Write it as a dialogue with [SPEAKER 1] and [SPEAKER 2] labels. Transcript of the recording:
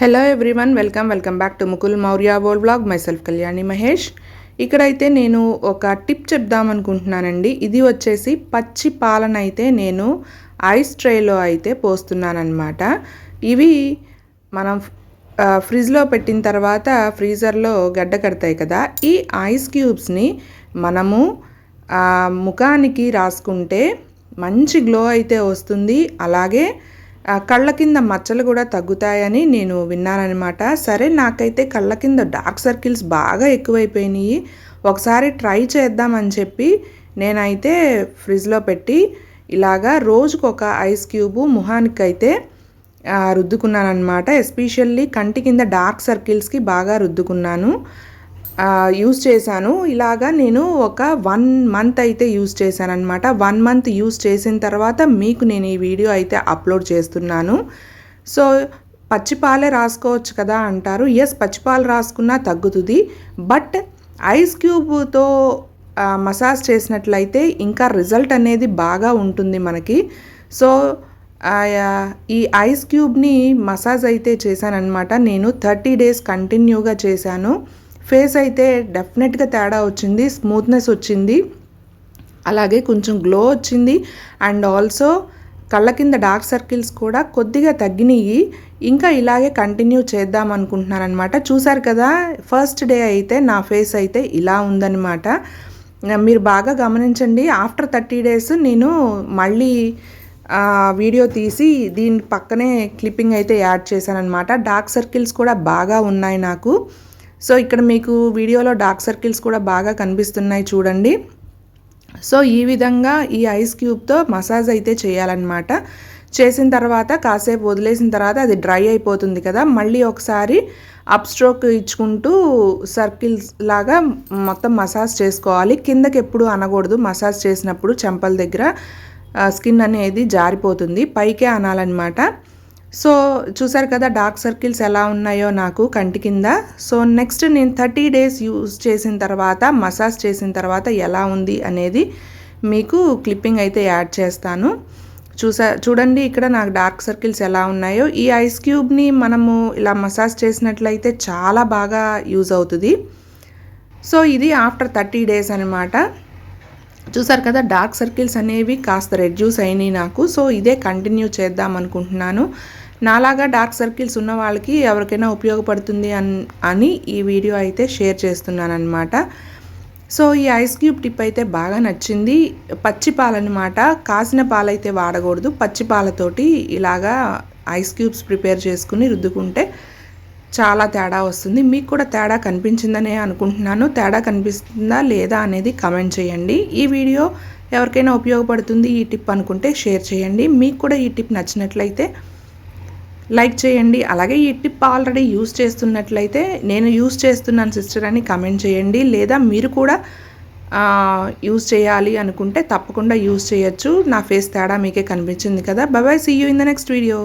[SPEAKER 1] Hello everyone welcome welcome back to Mukul Maurya vlog myself Kalyani Mahesh ఇక్కడైతే నేను ఒక tip చెప్దాం అనుకుంటున్నానండి. ఇది వచ్చేసి పచ్చి పాలన అయితే నేను ఐస్ ట్రేలో అయితే పోస్తున్నానమాట ఇవి మనం ఫ్రిడ్జ్లో పెట్టిన తర్వాత ఫ్రీజర్లో గడ్డ కడతాయి కదా. ఈ ఐస్ క్యూబ్స్ని మనము ముఖానికి రాసుకుంటే మంచి గ్లో అయితే వస్తుంది. అలాగే కళ్ళ కింద మచ్చలు కూడా తగ్గుతాయని నేను విన్నానమాట సరే నాకైతే కళ్ళ కింద డార్క్ సర్కిల్స్ బాగా ఎక్కువైపోయినాయి. ఒకసారి ట్రై చేద్దామని చెప్పి నేనైతే ఫ్రిడ్జ్లో పెట్టి ఇలాగా రోజుకు ఒక ఐస్ క్యూబు ముఖానికైతే అయితే రుద్దుకున్నాను ఎస్పెషల్లీ కంటి కింద డార్క్ సర్కిల్స్కి బాగా రుద్దుకున్నాను. యూస్ చేశాను. ఇలాగా నేను ఒక వన్ మంత్ అయితే యూస్ చేశాను అనమాట వన్ మంత్ యూస్ చేసిన తర్వాత మీకు నేను ఈ వీడియో అయితే అప్లోడ్ చేస్తున్నాను. సో పచ్చిపాలే రాసుకోవచ్చు కదా అంటారు. ఎస్ పచ్చిపాలు రాసుకున్నా తగ్గుతుంది. బట్ ఐస్ క్యూబ్తో మసాజ్ చేసినట్లయితే ఇంకా రిజల్ట్ అనేది బాగా ఉంటుంది మనకి. సో ఈ ఐస్ క్యూబ్ని మసాజ్ అయితే చేశానన్నమాట. నేను థర్టీ డేస్ కంటిన్యూగా చేశాను. ఫేస్ అయితే డెఫినెట్గా తేడా వచ్చింది స్మూత్నెస్ వచ్చింది. అలాగే కొంచెం గ్లో వచ్చింది. అండ్ ఆల్సో కళ్ళ కింద డార్క్ సర్కిల్స్ కూడా కొద్దిగా తగ్గినాయి ఇంకా ఇలాగే కంటిన్యూ చేద్దాం అనుకుంటున్నారనమాట చూసారు కదా ఫస్ట్ డే అయితే నా ఫేస్ అయితే ఇలా ఉందన్నమాట. మీరు బాగా గమనించండి. ఆఫ్టర్ థర్టీ డేస్ నేను మళ్ళీ వీడియో తీసి దీని పక్కనే క్లిప్పింగ్ అయితే యాడ్ చేశాను అనమాట డార్క్ సర్కిల్స్ కూడా బాగా ఉన్నాయి నాకు. సో ఇక్కడ మీకు వీడియోలో డార్క్ సర్కిల్స్ కూడా బాగా కనిపిస్తున్నాయి చూడండి. సో ఈ విధంగా ఈ ఐస్ క్యూబ్తో మసాజ్ అయితే చేయాలన్నమాట. చేసిన తర్వాత కాసేపు వదిలేసిన తర్వాత అది డ్రై అయిపోతుంది కదా. మళ్ళీ ఒకసారి అప్ స్ట్రోక్ ఇచ్చుకుంటూ సర్కిల్స్ లాగా మొత్తం మసాజ్ చేసుకోవాలి. కిందకి ఎప్పుడు అనకూడదు. మసాజ్ చేసినప్పుడు చెంపల దగ్గర స్కిన్ అనేది జారిపోతుంది. పైకే అనాలన్నమాట. సో చూసారు కదా డార్క్ సర్కిల్స్ ఎలా ఉన్నాయో నాకు కంటి కింద. సో నెక్స్ట్ నేను థర్టీ డేస్ యూజ్ చేసిన తర్వాత మసాజ్ చేసిన తర్వాత ఎలా ఉంది అనేది మీకు క్లిప్పింగ్ అయితే యాడ్ చేస్తాను. చూసా చూడండి ఇక్కడ నాకు డార్క్ సర్కిల్స్ ఎలా ఉన్నాయో. ఈ ఐస్ క్యూబ్ని మనము ఇలా మసాజ్ చేసినట్లయితే చాలా బాగా యూజ్ అవుతుంది. సో ఇది ఆఫ్టర్ థర్టీ డేస్ అనమాట చూసారు కదా డార్క్ సర్కిల్స్ అనేవి కాస్త రెడ్యూస్ అయినాయి నాకు. సో ఇదే కంటిన్యూ చేద్దాం అనుకుంటున్నాను. నాలాగా డార్క్ సర్కిల్స్ ఉన్న వాళ్ళకి ఎవరికైనా ఉపయోగపడుతుంది అని ఈ వీడియో అయితే షేర్ చేస్తున్నాను అనమాట సో ఈ ఐస్ క్యూబ్ టిప్ అయితే బాగా నచ్చింది. పచ్చి పాలన్నమాట. కాసిన పాలైతే వాడకూడదు. పచ్చి పాలతోటి ఇలాగా ఐస్ క్యూబ్స్ ప్రిపేర్ చేసుకుని రుద్దుకుంటే చాలా తేడా వస్తుంది. మీకు కూడా తేడా కనిపించిందనే అనుకుంటున్నాను. తేడా కనిపిస్తుందా లేదా అనేది కమెంట్ చేయండి. ఈ వీడియో ఎవరికైనా ఉపయోగపడుతుంది ఈ టిప్ అనుకుంటే షేర్ చేయండి. మీకు కూడా ఈ టిప్ నచ్చినట్లయితే లైక్ చేయండి. అలాగే ఈ టిప్ ఆల్రెడీ యూస్ చేస్తున్నట్లయితే నేను యూస్ చేస్తున్నాను సిస్టర్ అని కమెంట్ చేయండి. లేదా మీరు కూడా యూస్ చేయాలి అనుకుంటే తప్పకుండా యూస్ చేయొచ్చు. నా ఫేస్ తేడా మీకే కనిపించింది కదా. Bye bye see you in the next video